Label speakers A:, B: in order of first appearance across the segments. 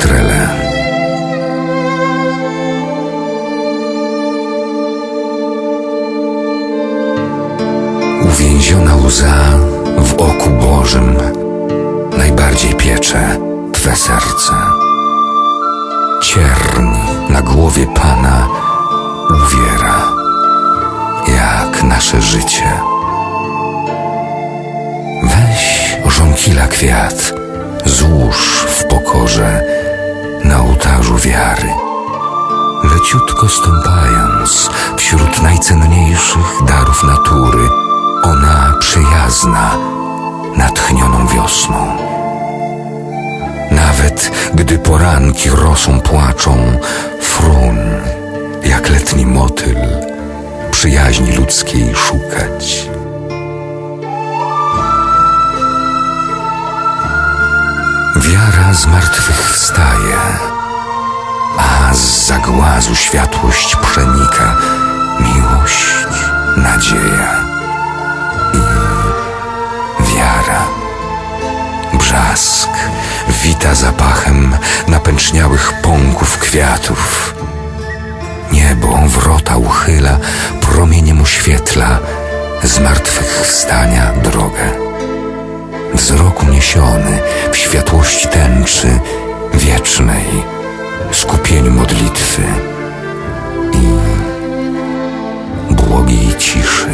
A: trele. Uwięziona łza w oku Bożym najbardziej piecze Twe serce. Cierń na głowie Pana uwiera, jak nasze życie. Weź żonkila kwiat, złóż pokorze na ołtarzu wiary. Leciutko stąpając wśród najcenniejszych darów natury, ona przyjazna, natchnioną wiosną. Nawet gdy poranki rosą płaczą, frun, jak letni motyl, przyjaźni ludzkiej szukać. Wiara z martwych wstaje, a z zagłazu światłość przenika, miłość, nadzieja i wiara. Brzask wita zapachem napęczniałych pąków kwiatów. Niebo wrota uchyla, promieniem oświetla zmartwychwstania drogę. Tęczy wiecznej, skupieniu modlitwy i błogiej ciszy.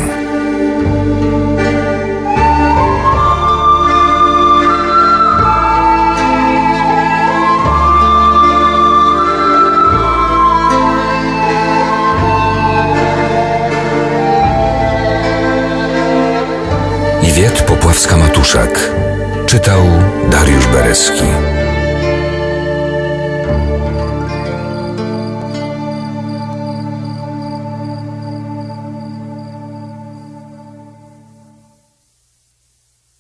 A: Iwiet Popławska-Matuszak Czytał Dariusz Bereski Música